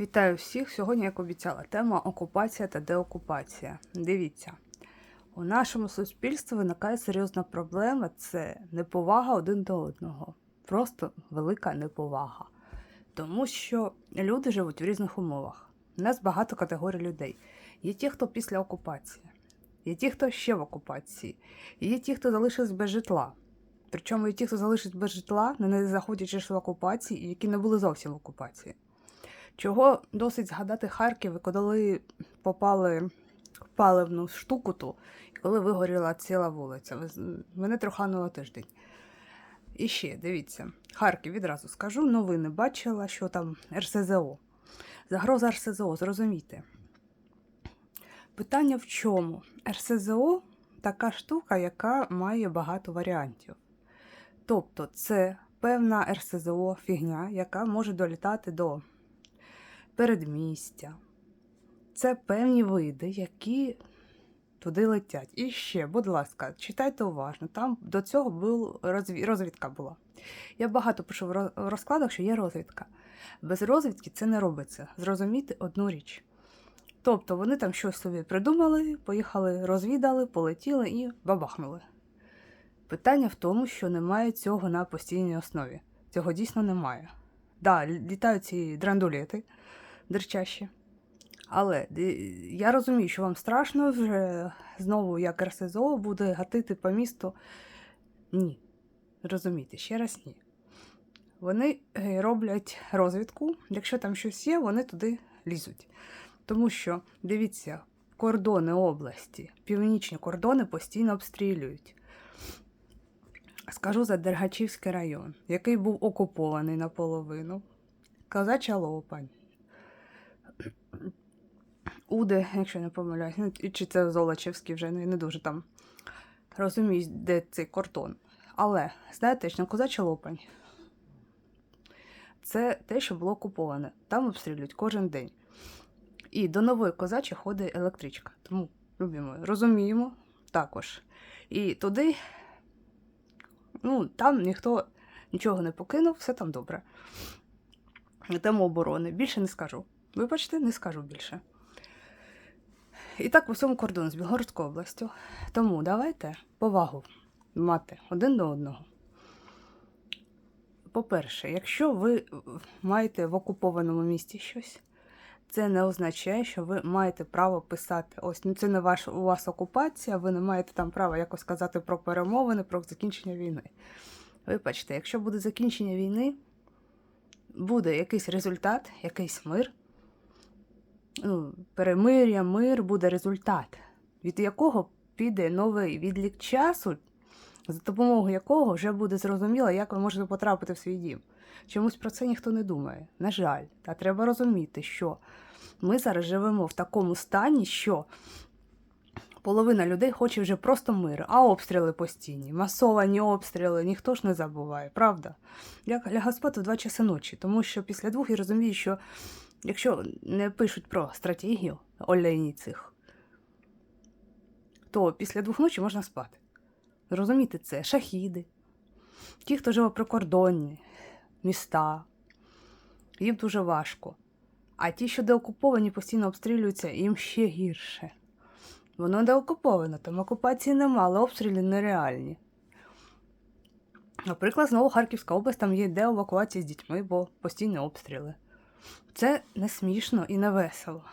Вітаю всіх! Сьогодні, як обіцяла, тема окупація та деокупація. Дивіться, у нашому суспільстві виникає серйозна проблема це неповага один до одного. Просто велика неповага. Тому що люди живуть в різних умовах. У нас багато категорій людей. Є ті, хто після окупації, є ті, хто ще в окупації, є ті, хто залишився без житла. Причому і ті, хто залишився без житла, не заходячи в окупації, які не були зовсім в окупації. Чого досить згадати Харків, коли попали в паливну штуку ту, і коли вигоріла ціла вулиця. Мене трохануло тиждень. І ще, дивіться, Харків відразу скажу, новини бачила, що там РСЗО. Загроза РСЗО, зрозумійте. Питання в чому? РСЗО така штука, яка має багато варіантів. Тобто, це певна РСЗО фігня, яка може долітати до передмістя. Це певні види, які туди летять. І ще, будь ласка, читайте уважно. Там до цього був розві- розвідка була. Я багато пишу в розкладах, що є розвідка. Без розвідки це не робиться. Зрозуміти одну річ. Тобто вони там щось собі придумали, поїхали, розвідали, полетіли і бабахнули. Питання в тому, що немає цього на постійній основі. Цього дійсно немає. Да, літають ці драндулети дерчащі. Але я розумію, що вам страшно вже знову, як РСЗО буде гатити по місту. Ні. Розумієте, ще раз ні. Вони е, роблять розвідку. Якщо там щось є, вони туди лізуть. Тому що, дивіться, кордони області, північні кордони постійно обстрілюють. Скажу за Дергачівський район, який був окупований наполовину. Казача Лопань. Уди, якщо не помиляюсь, ну, чи це Золочевський вже не, не дуже там розумію, де цей кордон. Але, знаєте, Козача Лопань це те, що було окуповане. Там обстрілюють кожен день. І до нової козачі ходить електричка. Тому любимо, розуміємо також. І туди, ну, там ніхто нічого не покинув, все там добре. Тему оборони. Більше не скажу. Вибачте, не скажу більше. І так по всьому кордону з Білгородською областю. Тому давайте повагу мати один до одного. По-перше, якщо ви маєте в окупованому місті щось, це не означає, що ви маєте право писати. Ось ну це не ваш у вас окупація, ви не маєте там права якось сказати про перемовини, про закінчення війни. Вибачте, якщо буде закінчення війни, буде якийсь результат, якийсь мир, перемир'я, мир, буде результат, від якого піде новий відлік часу, за допомогою якого вже буде зрозуміло, як ви можете потрапити в свій дім. Чомусь про це ніхто не думає. На жаль, та треба розуміти, що ми зараз живемо в такому стані, що половина людей хоче вже просто миру, а обстріли постійні, масовані обстріли, ніхто ж не забуває, правда? Я лягаю спати в 2 часи ночі, тому що після двох я розумію, що якщо не пишуть про стратегію олені цих, то після двох ночі можна спати. Розумієте це, шахіди, ті, хто живе при кордоні, міста, їм дуже важко. А ті, що деокуповані, постійно обстрілюються, їм ще гірше. Воно деокуповано, там окупації нема, але обстріли нереальні. Наприклад, знову Харківська область, там є де евакуація з дітьми, бо постійні обстріли. Це не смішно і не весело.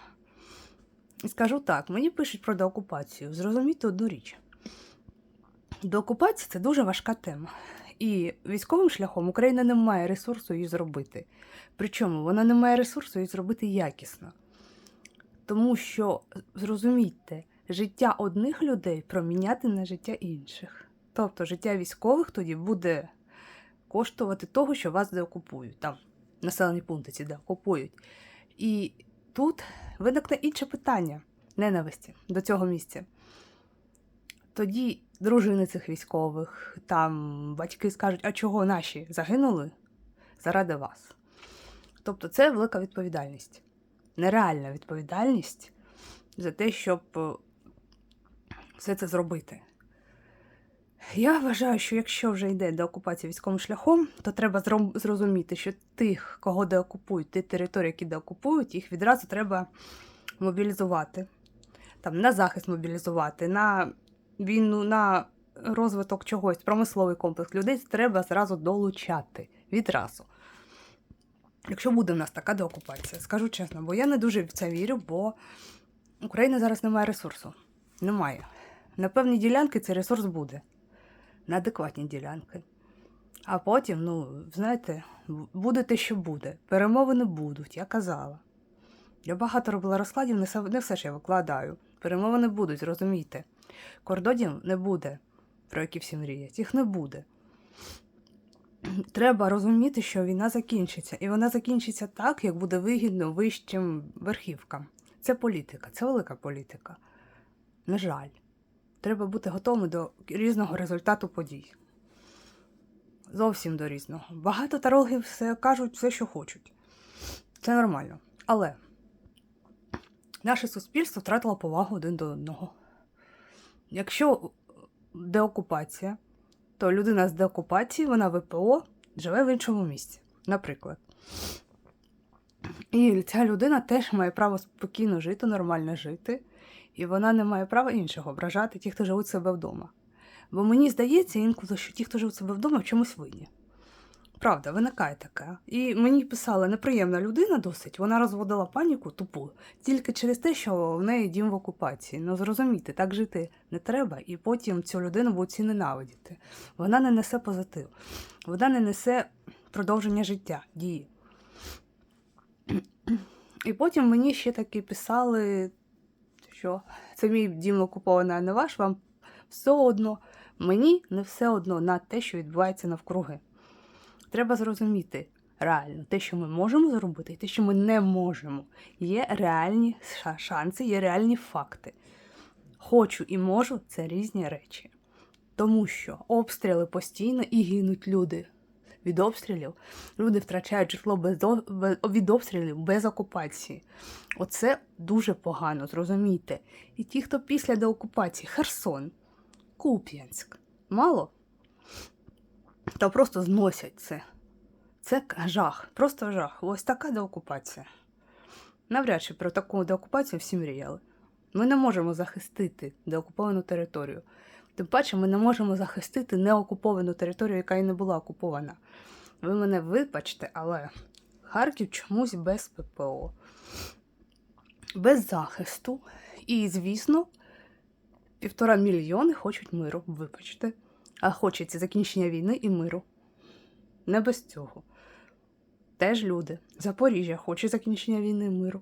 І скажу так: мені пишуть про деокупацію. Зрозумійте одну річ. Деокупація це дуже важка тема. І військовим шляхом Україна не має ресурсу її зробити. Причому вона не має ресурсу її зробити якісно. Тому що, зрозумійте, життя одних людей проміняти на життя інших. Тобто життя військових тоді буде коштувати того, що вас деокупують. Населені пункти ці деокупують. І тут виникне інше питання ненависті до цього місця. Тоді дружини цих військових, там батьки скажуть, а чого наші загинули заради вас. Тобто це велика відповідальність, нереальна відповідальність за те, щоб е, все це зробити. Я вважаю, що якщо вже йде до окупації військовим шляхом, то треба зрозуміти, що тих, кого деокупують, ті території, які деокупують, їх відразу треба мобілізувати. Там, на захист мобілізувати, на війну, на розвиток чогось, промисловий комплекс людей треба зразу долучати. Відразу. Якщо буде в нас така деокупація, скажу чесно, бо я не дуже в це вірю, бо Україна зараз не має ресурсу. Немає. На певні ділянки цей ресурс буде. На адекватні ділянки. А потім, ну, знаєте, буде те, що буде. Перемовини будуть, я казала. Я багато робила розкладів, не все, ж я викладаю. Перемовини будуть, зрозумійте. Кордонів не буде, про які всі мріють. Їх не буде. Треба розуміти, що війна закінчиться. І вона закінчиться так, як буде вигідно вищим верхівкам. Це політика, це велика політика. На жаль, треба бути готовим до різного результату подій. Зовсім до різного. Багато тарологів все кажуть все, що хочуть. Це нормально. Але наше суспільство втратило повагу один до одного. Якщо деокупація, то людина з деокупації, вона ВПО живе в іншому місці, наприклад. І ця людина теж має право спокійно жити, нормально жити, і вона не має права іншого ображати ті, хто живуть себе вдома. Бо мені здається інколи, що ті, хто живуть себе вдома, в чомусь винні. Правда, виникає таке. І мені писала неприємна людина досить, вона розводила паніку тупу тільки через те, що в неї дім в окупації. Ну зрозумійте, так жити не треба, і потім цю людину будуть всі ненавидіти. Вона не несе позитив, вона не несе продовження життя, дії. І потім мені ще таки писали, що це мій дім окупований, а не ваш, вам все одно. Мені не все одно на те, що відбувається навкруги. Треба зрозуміти реально те, що ми можемо зробити, і те, що ми не можемо. Є реальні шанси, є реальні факти. Хочу і можу це різні речі. Тому що обстріли постійно і гинуть люди. Від обстрілів люди втрачають житло без, без від обстрілів без окупації. Оце дуже погано, зрозумійте. І ті, хто після деокупації Херсон, Куп'янськ, мало, та просто зносять це. Це жах, просто жах. Ось така деокупація. Навряд чи про таку деокупацію всі мріяли. Ми не можемо захистити деокуповану територію. Тим паче, ми не можемо захистити неокуповану територію, яка і не була окупована. Ви мене вибачте, але Харків чомусь без ППО, без захисту. І, звісно, півтора мільйони хочуть миру. Вибачте. А хочеться закінчення війни і миру. Не без цього. Теж люди. Запоріжжя хоче закінчення війни і миру.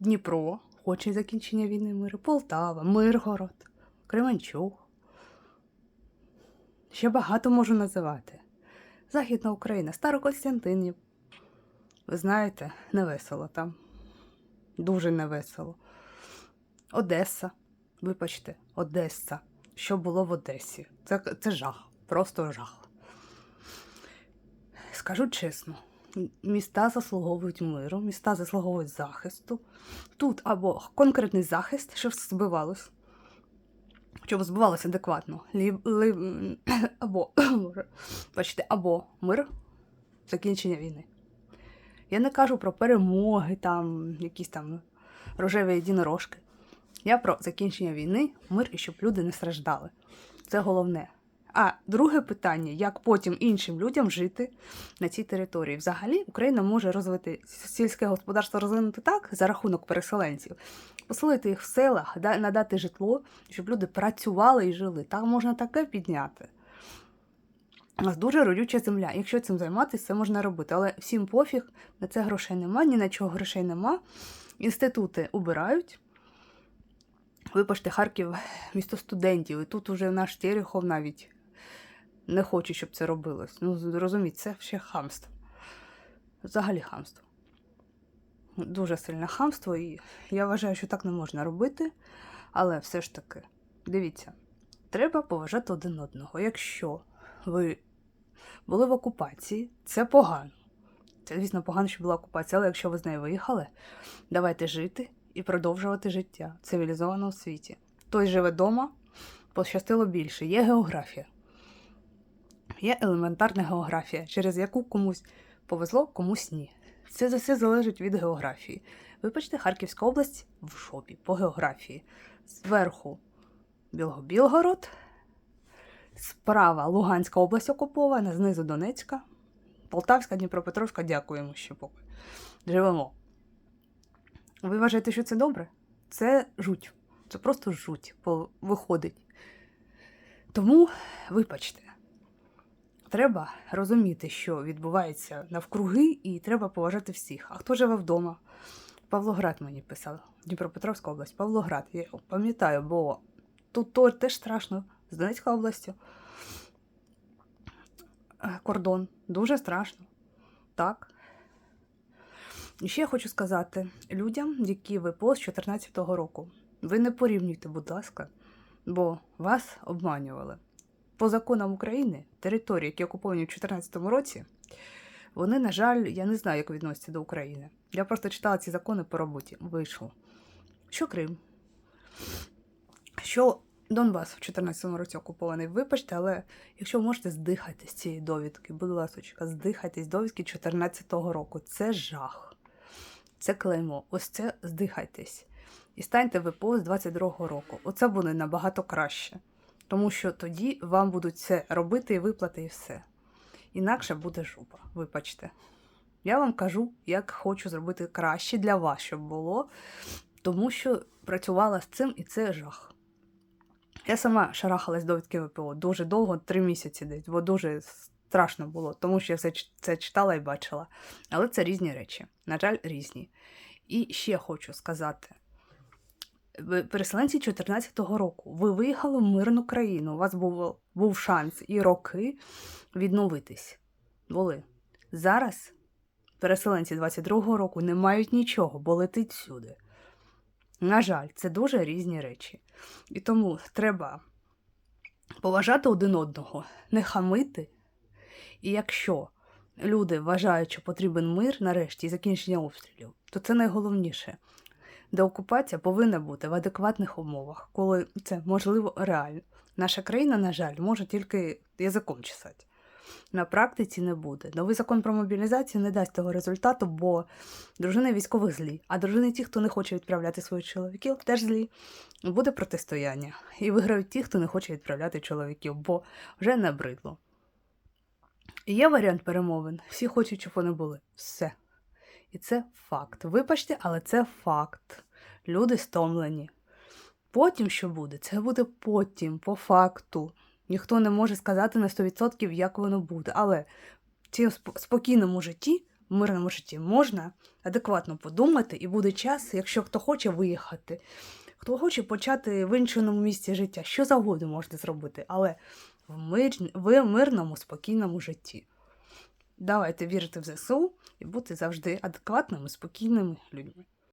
Дніпро хоче закінчення війни миру. Полтава, Миргород, Кременчуг. Ще багато можу називати. Західна Україна, Старокостянтинів. Ви знаєте, невесело там. Дуже невесело. Одеса. Вибачте, Одеса. Що було в Одесі? Це, це жах, просто жах. Скажу чесно, міста заслуговують миру, міста заслуговують захисту. Тут або конкретний захист, щоб збивалось, щоб збивалося адекватно. Лі, лі, або, бачите, або мир, закінчення війни. Я не кажу про перемоги, там, якісь там рожеві єдинорожки. Я про закінчення війни, мир і щоб люди не страждали. Це головне. А друге питання: як потім іншим людям жити на цій території? Взагалі Україна може розвити сільське господарство розвинути так за рахунок переселенців, поселити їх в селах, надати житло, щоб люди працювали і жили. Так можна таке підняти. У нас дуже родюча земля. Якщо цим займатися, це можна робити. Але всім пофіг, на це грошей нема, ні на чого грошей нема. Інститути убирають. Вибачте, Харків місто студентів, і тут уже наш Терехов навіть не хоче, щоб це робилось. Ну, зрозуміть, це ще хамство. Взагалі хамство. Дуже сильне хамство, і я вважаю, що так не можна робити. Але все ж таки, дивіться, треба поважати один одного. Якщо ви були в окупації, це погано. Це, звісно, погано, що була окупація, але якщо ви з неї виїхали, давайте жити і продовжувати життя в цивілізованому світі. Той живе вдома, пощастило більше. Є географія. Є елементарна географія, через яку комусь повезло, комусь ні. Це за все залежить від географії. Вибачте, Харківська область в жопі по географії. Зверху Білго-Білгород, справа Луганська область окупована, знизу Донецька, Полтавська, Дніпропетровська, дякуємо, що поки живемо. Ви вважаєте, що це добре? Це жуть. Це просто жуть виходить. Тому, вибачте, треба розуміти, що відбувається навкруги, і треба поважати всіх. А хто живе вдома? Павлоград мені писав, Дніпропетровська область, Павлоград. Я пам'ятаю, бо тут то- теж страшно з Донецькою областю. Е, Кордон. Дуже страшно. Так. І ще я хочу сказати людям, які ви по з 14-го року. Ви не порівнюйте, будь ласка, бо вас обманювали. По законам України території, які окуповані в 2014 році, вони, на жаль, я не знаю, як відносяться до України. Я просто читала ці закони по роботі. Вийшло. Що Крим? Що Донбас в 2014 році окупований, вибачте, але якщо можете здихати з цієї довідки, будь ласка, здихайте з довідки 2014 року. Це жах. Це клеймо. Ось це здихайтесь. І станьте ВПО з 22-го року. Оце буде набагато краще. Тому що тоді вам будуть це робити і виплати, і все. Інакше буде жопа, вибачте. Я вам кажу, як хочу зробити краще для вас, щоб було, тому що працювала з цим і це жах. Я сама шарахалась довідки ВПО дуже довго, три місяці десь, бо дуже страшно було, тому що я все це читала і бачила. Але це різні речі. На жаль, різні. І ще хочу сказати: переселенці 2014 року. Ви виїхали в мирну країну. У вас був, був шанс і роки відновитись. Були. Зараз переселенці 22-го року не мають нічого, бо летить сюди. На жаль, це дуже різні речі. І тому треба поважати один одного, не хамити. І якщо люди вважають, що потрібен мир нарешті і закінчення обстрілів, то це найголовніше. Деокупація повинна бути в адекватних умовах, коли це можливо реально. Наша країна, на жаль, може тільки язиком чесати. На практиці не буде. Новий закон про мобілізацію не дасть того результату, бо дружини військових злі, а дружини ті, хто не хоче відправляти своїх чоловіків, теж злі. Буде протистояння. І виграють ті, хто не хоче відправляти чоловіків, бо вже набридло. І є варіант перемовин. Всі хочуть, щоб вони були. Все. І це факт. Вибачте, але це факт. Люди стомлені. Потім що буде? Це буде потім, по факту. Ніхто не може сказати на 100% як воно буде. Але в цьому спокійному житті, в мирному житті, можна адекватно подумати, і буде час, якщо хто хоче виїхати, хто хоче почати в іншому місці життя, що завгодно можна зробити, але в, мир... в мирному, спокійному житті. Давайте вірити в ЗСУ і бути завжди адекватними, спокійними людьми.